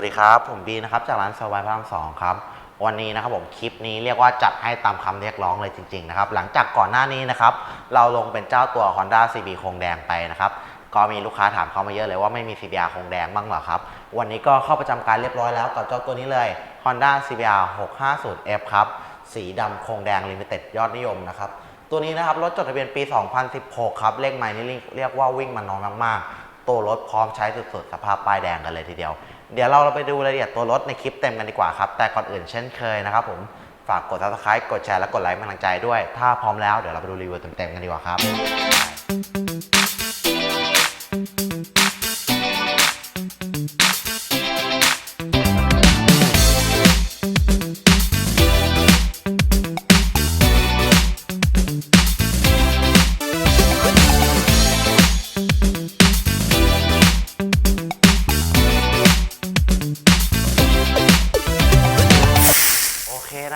วัสดีครับ ผมบีนะครับ จากร้านสวายพระรามสองครับ วันนี้นะครับผมคลิปนี้เรียกว่าจัดให้ตามคำเรียกร้องเลยจริง ๆ นะครับ หลังจากก่อนหน้านี้นะครับ เราลงเป็นเจ้าตัว Honda CB โคงแดงไปนะครับ ก็มีลูกค้าถามเข้ามาเยอะเลยว่าไม่มี CBR โคงแดงบ้างเหรอครับ วันนี้ก็เข้าประจำการเรียบร้อยแล้วกับเจ้าตัวนี้เลย Honda CBR 650F ครับ สีดำโคงแดง Limited ยอดนิยมนะครับ ตัวนี้นะครับรถจดทะเบียนปี 2016 ครับ เลขไมล์นี่เรียกว่าวิ่งมาน้อยมากๆ ตัวรถพร้อมใช้สุดๆสภาพป้ายแดงกันเลยทีเดียว เดี๋ยวเราไปดูรายละเอียดตัวรถในคลิปเต็มกันดีกว่าครับ แต่ก่อนอื่นเช่นเคยนะครับผม ฝากกด subscribe กดแชร์และกดไลค์เป็นกำลังใจด้วย ถ้าพร้อมแล้วเดี๋ยวเราไปดูรีวิวเต็มๆกันดีกว่าครับ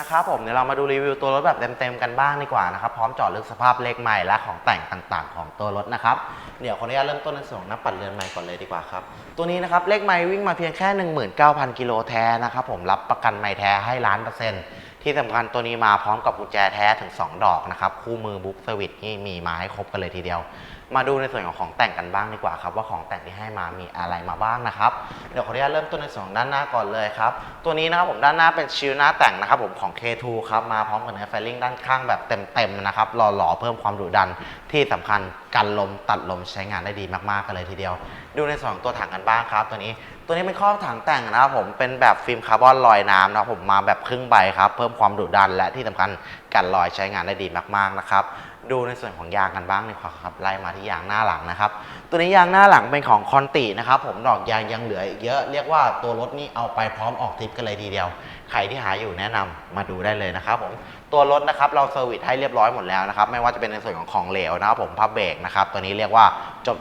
นะครับผมเดี๋ยวเรามาดูรีวิวตัวรถแบบเต็มๆกันบ้างดีกว่านะครับพร้อมเจาะลึกสภาพเลขใหม่และของแต่งต่างๆ ของตัวรถนะครับเดี๋ยวขออนุญาตเริ่มต้นในส่วนของน้ำปัดเรือนใหม่ก่อนเลยดีกว่าครับตัวนี้นะครับเลขใหม่วิ่งมาเพียงแค่ 19,000กิโลแท้นะครับผมรับประกันใหม่แท้ให้ล้านเปอร์เซ็นต์ ที่สำคัญตัวนี้มาพร้อมกับกุญแจแท้ถึง 2 ดอกนะครับ คู่มือบุ๊กเซอร์วิสนี่มีมาให้ครบกันเลยทีเดียว มาดูในส่วนของของแต่งกันบ้างดีกว่าครับ ว่าของแต่งที่ให้มามีอะไรมาบ้างนะครับ เดี๋ยวขออนุญาตเริ่มต้นในส่วนของด้านหน้าก่อนเลยครับ ตัวนี้นะครับผมด้านหน้าเป็นชิลหน้าแต่งนะครับผมของ K2 ครับมาพร้อมกับเนื้อไฟลิ่งด้านข้างแบบเต็มๆนะครับหล่อๆเพิ่มความดุดันที่สำคัญกันลมตัดลมใช้งานได้ดีมากๆกันเลยทีเดียว ดูในส่วนของตัวถังกันบ้างครับ ตัวนี้ ตัวนี้เป็นครอบถังแต่งนะครับผมเป็นแบบฟิล์มคาร์บอนลอยน้ำนะครับผมมาแบบครึ่งใบครับ เพิ่มความดุดันและที่สำคัญกันรอยใช้งานได้ดีมากๆนะครับ ดูในส่วนของยางกันบ้างดีกว่าครับไล่มาที่ยางหน้าหลังนะครับ ตัวนี้ยางหน้าหลังเป็นของคอนตินะครับ ผมดอกยางยังเหลืออีกเยอะเรียกว่าตัวรถนี่เอาไปพร้อมออกทริปกันเลยทีเดียว ใครที่หาอยู่แนะนำมาดูได้เลยนะครับผมตัวรถนะครับเราเซอร์วิสให้เรียบร้อยหมดแล้วนะครับไม่ว่าจะเป็นในส่วนของของเหลวนะครับผมพับเบรกนะครับตัวนี้เรียกว่า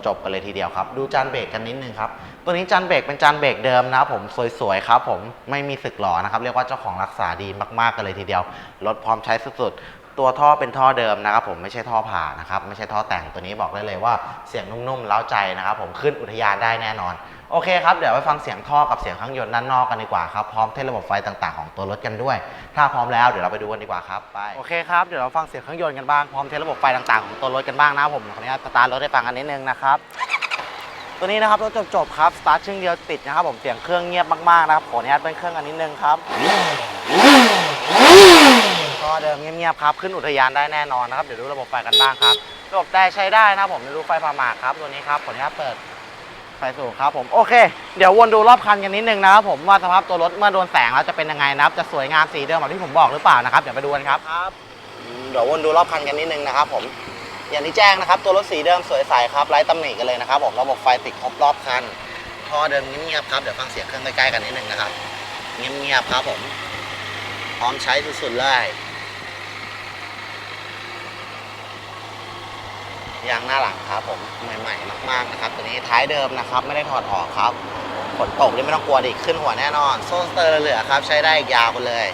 จบๆกันเลยทีเดียวครับ ดูจานเบรกกันนิดนึงครับตัวนี้จานเบรกเป็นจานเบรกเดิมนะครับผมสวยๆครับผมไม่มีสึกหรอนะครับเรียกว่าเจ้าของรักษาดีมากๆกันเลยทีเดียวรถพร้อมใช้สุดๆ ตัวท่อเป็นท่อเดิมนะครับผมไม่ใช่ท่อผ่านะครับไม่ใช่ท่อแต่งตัวนี้บอกได้เลยว่าเสียงนุ่มๆเล้าใจนะครับผมขึ้นอุทยานได้แน่นอน โอเคครับเดี๋ยวไปฟังเสียงท่อกับเสียงเครื่องยนต์ด้านนอกกันดีกว่าครับพร้อมเทสระบบไฟต่างๆของตัวรถกันด้วย ถ้าพร้อมแล้วเดี๋ยวเราไปดูกันดีกว่าครับไปโอเคครับเดี๋ยวเราฟังเสียงเครื่องยนต์กันบ้างพร้อมเทสระบบไฟต่างๆของตัวรถกันบ้างนะครับผมขออนุญาตสตาร์ทรถให้ฟังกันนิดนึงนะครับตัวนี้นะครับรถจบๆครับสตาร์ทชึ่งเดียวติดนะครับผมเสียงเครื่องเงียบมากๆนะครับขออนุญาตเบิ้ลเครื่องกันนิดนึงครับ มเงียบๆครับ ขึ้นอุทยานได้แน่นอนนะครับ เดี๋ยวดูระบบไฟกันบ้างครับ ระบบแต่ใช้ได้นะครับผมเดี๋ยวดูไฟพาหมากครับ ตัวนี้ครับขออนุญาตเปิดไฟสูงครับผมโอเค เดี๋ยววนดูรอบคันกันนิดนึงนะครับผมว่าสภาพตัวรถเมื่อโดนแสงแล้วจะเป็นยังไงนะครับจะสวยงามสีเดิมแบบที่ผมบอกหรือเปล่านะครับเดี๋ยวไปดูกันครับครับเดี๋ยววนดูรอบคันกันนิดนึงนะครับผมอย่างที่แจ้งนะครับ ตัวรถสีเดิมสวยใสครับไร้ตำหนิกันเลยนะครับผมระบบไฟติดครบรอบคันท่อเดิมเงียบๆครับเดี๋ยวฟังเสียงเครื่องใกล้ๆกันนิดนึงนะครับเงียบๆครับผมพร้อมใช้สุดๆเลย ยางหน้าหลังครับผมใหม่ๆมากๆนะครับตัวนี้ท้ายเดิมนะครับ ไม่ได้ถอดออกครับฝนตกนี่ไม่ต้องกลัวดิขึ้นหัวแน่นอน โซ่สเตอร์เหลือครับ ใช้ได้อีกยาวไปเลย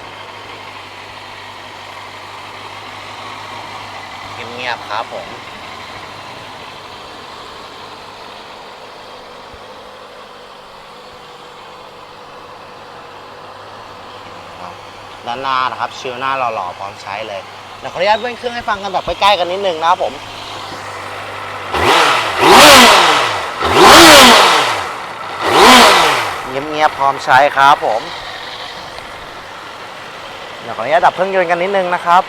เงียบๆครับผมด้านหน้านะครับชิลหน้าหล่อๆพร้อมใช้เลยเดี๋ยวขออนุญาตเบิ้ลเครื่องให้ฟังกันแบบใกล้ๆกันนิดนึงนะครับผม เงียบๆพร้อมใช้ครับผมเดี๋ยวขออนุญาตดับเครื่องยนต์กันนิดนึงนะครับ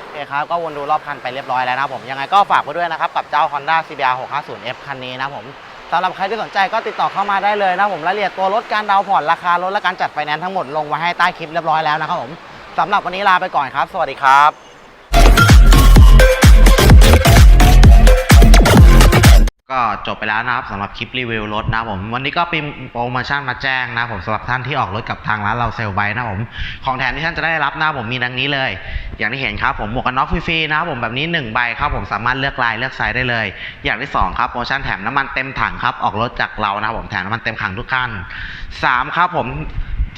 โอเคครับก็วนดูรอบคันไปเรียบร้อยแล้วนะผมยังไงก็ฝากไว้ด้วยนะครับกับเจ้า Honda CBR 650F คันนี้นะผมสำหรับใครที่สนใจก็ติดต่อเข้ามาได้เลยนะผมรายละเอียดตัวรถการดาวน์ผ่อนราคารถและการจัดไฟแนนซ์ทั้งหมดลงไว้ให้ใต้คลิปเรียบร้อยแล้วนะครับผมสำหรับวันนี้ลาไปก่อนครับ สวัสดีครับ ก็จบไปแล้วนะครับสำหรับคลิปรีวิวรถนะผมวันนี้ก็เป็นโปรโมชั่นมาแจ้งนะผมสำหรับท่านที่ออกรถกับทางร้านเราเซลไบนะผมของแถมที่ท่านจะได้รับนะผมมีดังนี้เลย อย่างที่เห็นครับผมหมวกกันน็อกฟรีๆนะครับผมแบบนี้ 1 ใบครับผมสามารถเลือกลายเลือกไซส์ได้เลย อย่างที่ 2 ครับโปรโมชั่นแถมน้ำมันเต็มถังครับออกรถจากเรานะครับผมแถมน้ำมันเต็มถังทุกคัน3ครับผม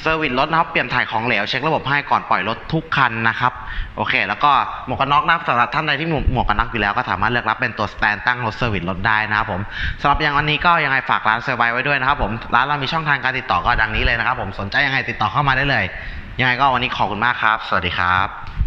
เซอร์วิสรถนะครับ เปลี่ยนถ่ายของเหลวเช็คระบบให้ก่อนปล่อยรถทุกคันนะครับ โอเค แล้วก็หมวกกันน็อกนะครับสำหรับท่านใดที่หมวกกันน็อกอยู่แล้วก็สามารถเลือกรับเป็นตัวสแตนตั้งรถเซอร์วิสรถได้นะครับผมสำหรับอย่างวันนี้ก็ยังไงฝากร้านเซอร์ไบไว้ด้วยนะครับผมร้านเรามีช่องทางการติดต่อก็ดังนี้เลยนะครับผมสนใจยังไงติดต่อเข้ามาได้เลย ยังไงก็วันนี้ขอบคุณมากครับ สวัสดีครับ